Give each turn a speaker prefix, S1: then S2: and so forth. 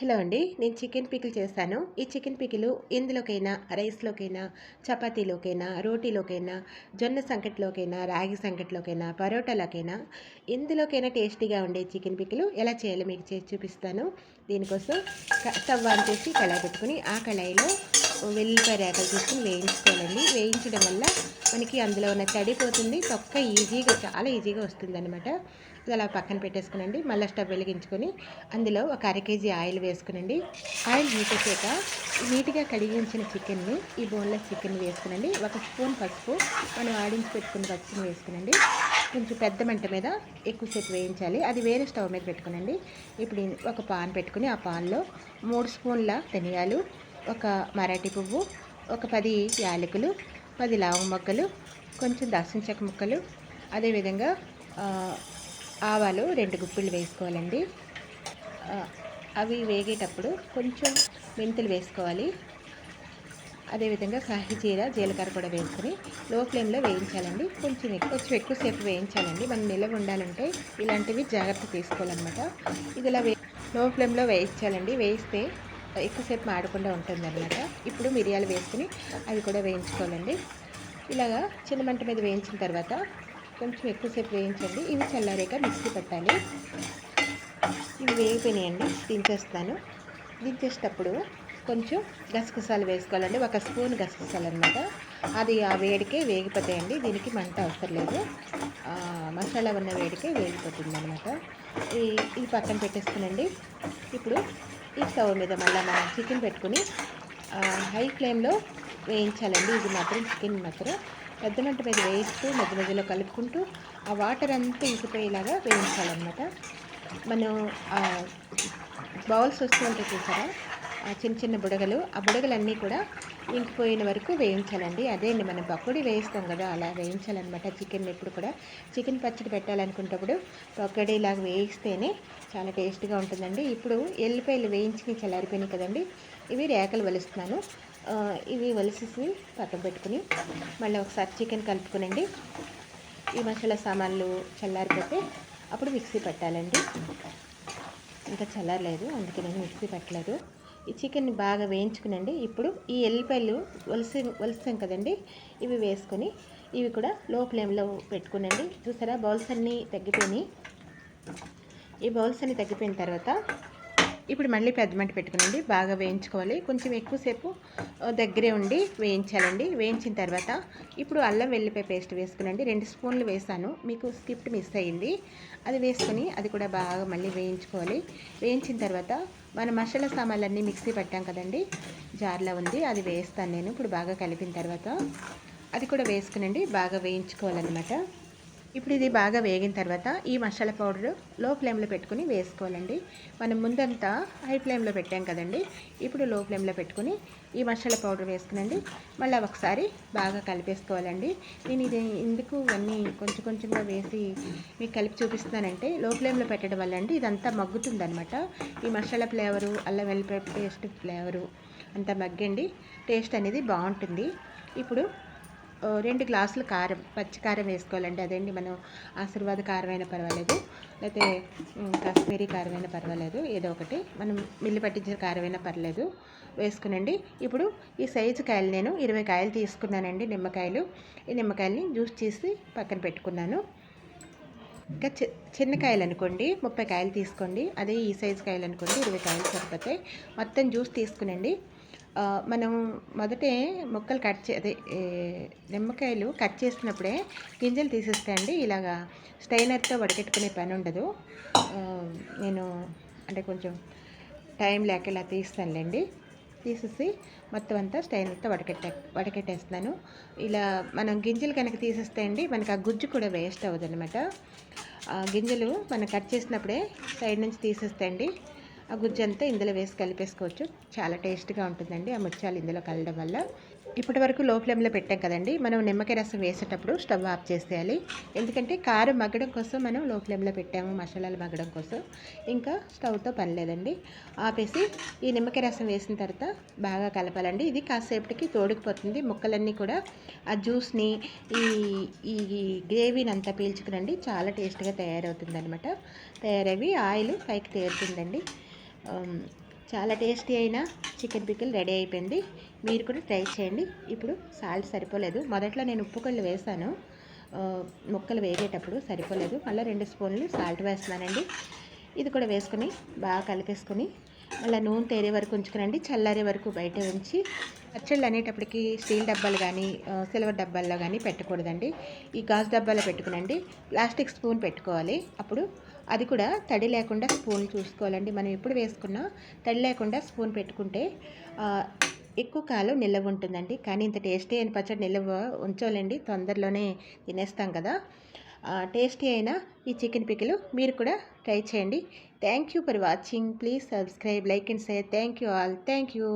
S1: Hello అండి నేను chicken pickle చేస్తాను. ఈ చికెన్ పికిలు ఇందులోకైనా రైస్లోకైనా చపాతీలోకైనా రోటీలోకైనా జొన్న సంకట్లోకైనా రాగి సంకట్లోకైనా పరోటాలోకైనా ఇందులోకైనా టేస్టీగా ఉండే చికెన్ పికిలు ఎలా చేయాలో మీకు చేసి చూపిస్తాను. దీనికోసం స్టవ్ ఆన్ చేసి కళాయి పెట్టుకుని ఆ కళాయిలో వెల్లిపాయ రేకలు తీసుకుని వేయించుకోవాలండి. వేయించడం వల్ల మనకి అందులో ఉన్న తడిపోతుంది తొక్క ఈజీగా చాలా ఈజీగా వస్తుంది అనమాట అలా పక్కన పెట్టేసుకునండి. మళ్ళీ స్టవ్ వెలిగించుకొని అందులో ఒక అర కేజీ ఆయిల్ వేసుకునండి. ఆయిల్ వేసేసాక నీట్గా కడిగించిన చికెన్ని ఈ బోన్లెస్ చికెన్ వేసుకునండి. ఒక స్పూన్ పసుపు మనం ఆడించి పెట్టుకున్న పసుపుని వేసుకునండి. కొంచెం పెద్ద మంట మీద ఎక్కువసేపు వేయించాలి. అది వేరే స్టవ్ మీద పెట్టుకునండి. ఇప్పుడు ఒక పాన్ పెట్టుకుని ఆ పాన్లో మూడు స్పూన్ల ధనియాలు ఒక మరాఠీ పువ్వు ఒక పది యాలకులు పది లావు మొక్కలు కొంచెం దాల్చిన చెక్క ముక్కలు అదేవిధంగా ఆవాలు రెండు గుప్పిళ్ళు వేసుకోవాలండి. అవి వేగేటప్పుడు కొంచెం మెంతులు వేసుకోవాలి. అదేవిధంగా కాహి జీర జీలకర్ర కూడా వేసుకుని లో ఫ్లేమ్లో వేయించాలండి. కొంచెం ఎక్కువ కొంచెం ఎక్కువసేపు వేయించాలండి. మనం నిలవ ఉండాలంటే ఇలాంటివి జాగ్రత్త తీసుకోవాలన్నమాట. ఇది ఇలా వే లో ఫ్లేమ్లో వేయించాలండి. వేయిస్తే ఎక్కువసేపు మాడకుండా ఉంటుంది అనమాట ఇప్పుడు మిరియాలు వేసుకుని అవి కూడా వేయించుకోవాలండి. ఇలాగా చిన్న మంట మీద వేయించిన తర్వాత కొంచెం ఎక్కువసేపు వేయించండి. ఇవి చల్లారాక మిక్సీ పెట్టాలి. ఇవి వేగిపోయినాయండి. దించేస్తాను. దించేటప్పుడు కొంచెం గసగసాలు వేసుకోవాలండి. ఒక స్పూన్ గసగసాలు అనమాట అది ఆ వేడికే వేగిపోతాయండి. దీనికి మంట అవసరం లేదు. మసాలా ఉన్న వేడికే వేగిపోతుంది అనమాట ఈ ఇది పక్కన పెట్టేస్తానండి. ఇప్పుడు ఈ స్టవ్ మీద మళ్ళీ మనం చికెన్ పెట్టుకుని హై ఫ్లేమ్లో వేయించాలండి. ఇది మాత్రం చికెన్ మాత్రం. పెద్ద మంట మీద వేయిస్తూ మధ్య మధ్యలో కలుపుకుంటూ ఆ వాటర్ అంతా ఇంకిపోయేలాగా వేయించాలన్నమాట. మనం బౌల్స్ వస్తూ ఉంటాయి చూసారా? చిన్న చిన్న బుడగలు ఆ బుడగలన్నీ కూడా ఇంకిపోయిన వరకు వేయించాలండి. అదే అండి మనం పకోడీ వేయిస్తాం కదా అలా వేయించాలన్నమాట చికెన్ ఎప్పుడు కూడా. చికెన్ పచ్చడి పెట్టాలనుకున్నప్పుడు పకోడీ లాగా వేయిస్తేనే చాలా టేస్ట్గా ఉంటుందండి. ఇప్పుడు ఎల్లిపాయలు వేయించి చల్లారిపోయినాయి కదండి ఇవి రేకలు వలుస్తున్నాను. ఇవి వలిసేసి పక్కన పెట్టుకుని మళ్ళీ ఒకసారి చికెన్ కలుపుకునండి. ఈ మసాలా సామాన్లు చల్లారిపోతే అప్పుడు మిక్సీ పెట్టాలండి. ఇంకా చల్లారలేదు అందుకే నేను మిక్సీ పెట్టలేదు. ఈ చికెన్ని బాగా వేయించుకునండి. ఇప్పుడు ఈ ఎల్లిపాయలు వలసి వలుస్తాం కదండి ఇవి వేసుకొని ఇవి కూడా లో ఫ్లేమ్లో పెట్టుకునండి. చూసారా బౌల్స్ అన్నీ తగ్గిపోయినాయి. ఈ బౌల్స్ అన్నీ తగ్గిపోయిన తర్వాత ఇప్పుడు మళ్ళీ పెద్ద మంట పెట్టుకునండి. బాగా వేయించుకోవాలి. కొంచెం ఎక్కువసేపు దగ్గరే ఉండి వేయించాలండి. వేయించిన తర్వాత ఇప్పుడు అల్లం వెల్లిపాయ పేస్ట్ వేసుకునండి. రెండు స్పూన్లు వేసాను. మీకు స్కిప్ట్ మిస్ అయ్యింది. అది వేసుకొని అది కూడా బాగా మళ్ళీ వేయించుకోవాలి. వేయించిన తర్వాత మన మసాలా సామాన్లన్నీ మిక్సీ పెట్టాం కదండి. జార్లో ఉంది. అది వేస్తాను నేను. ఇప్పుడు బాగా కలిపిన తర్వాత అది కూడా వేసుకునండి. బాగా వేయించుకోవాలన్నమాట. ఇప్పుడు ఇది బాగా వేగిన తర్వాత ఈ మసాలా పౌడర్లో ఫ్లేమ్లో పెట్టుకుని వేసుకోవాలండి. మనం ముందంతా హై ఫ్లేమ్లో పెట్టాం కదండి. ఇప్పుడు లో ఫ్లేమ్లో పెట్టుకుని ఈ మసాలా పౌడర్ వేసుకునండి. మళ్ళీ ఒకసారి బాగా కలిపేసుకోవాలండి. నేను ఇది ఎందుకు అన్నీ కొంచెం కొంచెంగా వేసి మీకు కలిపి చూపిస్తున్నానంటే లో ఫ్లేమ్లో పెట్టడం వల్ల అండి ఇదంతా మగ్గుతుందనమాట ఈ మసాలా ఫ్లేవరు అల్లం వెల్లిపాయ పేస్ట్ ఫ్లేవరు అంతా మగ్గండి. టేస్ట్ అనేది బాగుంటుంది. ఇప్పుడు రెండు గ్లాసులు కారం పచ్చి కారం వేసుకోవాలండి. అదండి మనం ఆశీర్వాద కారం అయినా పర్వాలేదు లేకపోతే కాశ్మీరీ కారం అయినా పర్వాలేదు. ఏదో ఒకటి. మనం మిల్లి పట్టించిన కారం అయినా పర్లేదు. వేసుకునండి. ఇప్పుడు ఈ సైజు కాయలు నేను ఇరవై కాయలు తీసుకున్నానండి నిమ్మకాయలు. ఈ నిమ్మకాయలని జ్యూస్ చేసి పక్కన పెట్టుకున్నాను. ఇంకా చి చిన్న కాయలు అనుకోండి ముప్పై కాయలు తీసుకోండి. అదే ఈ సైజు కాయలు అనుకోండి ఇరవై కాయలు సరిపోతాయి. మొత్తం జ్యూస్ తీసుకునండి. మనం మొదటే మొక్కలు కట్ చే అదే నిమ్మకాయలు కట్ చేసినప్పుడే గింజలు తీసేస్తాయండి ఇలాగా స్టైనర్తో వడకెట్టుకునే పని ఉండదు. నేను అంటే కొంచెం టైం లేక ఇలా తీస్తానులేండి. తీసేసి మొత్తం అంతా స్టైనర్తో వడకెట్టే వడకెట్టేస్తున్నాను ఇలా మనం గింజలు కనుక తీసేస్తే అండి మనకి ఆ గుజ్జు కూడా వేస్ట్ అవ్వదు అనమాట గింజలు మనం కట్ చేసినప్పుడే సైడ్ నుంచి తీసేస్తాయండి ఆ గుజ్జు అంతా ఇందులో వేసి కలిపేసుకోవచ్చు. చాలా టేస్ట్గా ఉంటుందండి ఆ ముత్యాలు ఇందులో కలడం వల్ల. ఇప్పటి వరకు లో ఫ్లేమ్లో పెట్టాం కదండి. మనం నిమ్మకాయ రసం వేసేటప్పుడు స్టవ్ ఆఫ్ చేసేయాలి. ఎందుకంటే కారం మగ్గడం కోసం మనం లో ఫ్లేమ్లో పెట్టాము మసాలాలు మగ్గడం కోసం. ఇంకా స్టవ్తో పని లేదండి. ఆపేసి ఈ నిమ్మకాయ రసం వేసిన తర్వాత బాగా కలపాలండి. ఇది కాసేపటికి తోడుకుపోతుంది. ముక్కలన్నీ కూడా ఆ జ్యూస్ని ఈ ఈ గ్రేవీని అంతా పీల్చుకునండి. చాలా టేస్ట్గా తయారవుతుంది అనమాట తయారవి ఆయిల్ పైకి తేరుతుందండి. చాలా టేస్టీ అయిన చికెన్ పికిల్ రెడీ అయిపోయింది. మీరు కూడా ట్రై చేయండి. ఇప్పుడు సాల్ట్ సరిపోలేదు. మొదట్లో నేను ఉప్పు కళ్ళు వేసాను. ముక్కలు వేగేటప్పుడు సరిపోలేదు. మళ్ళీ రెండు స్పూన్లు సాల్ట్ వేస్తున్నానండి. ఇది కూడా వేసుకొని బాగా కలిపేసుకొని మళ్ళీ నూనె తేరే వరకు ఉంచుకునండి. చల్లారే వరకు బయట ఉంచి పచ్చళ్ళు అనేటప్పటికి స్టీల్ డబ్బాలు కానీ సిల్వర్ డబ్బాల్లో కానీ పెట్టకూడదండి. ఈ గాజు డబ్బాలో పెట్టుకునండి. ప్లాస్టిక్ స్పూన్ పెట్టుకోవాలి. అప్పుడు అది కూడా తడి లేకుండా స్పూన్ చూసుకోవాలండి. మనం ఎప్పుడు వేసుకున్నా తడి లేకుండా స్పూన్ పెట్టుకుంటే ఎక్కువ కాలం నిల్వ ఉంటుందండి. కానీ ఇంత టేస్టీ అయిన పచ్చడి నిల్వ ఉంచాలండి. తొందరలోనే తినేస్తాం కదా. టేస్టీ అయిన ఈ చికెన్ పికిలు మీరు కూడా ట్రై చేయండి. Thank you for watching please subscribe like and share thank you all thank you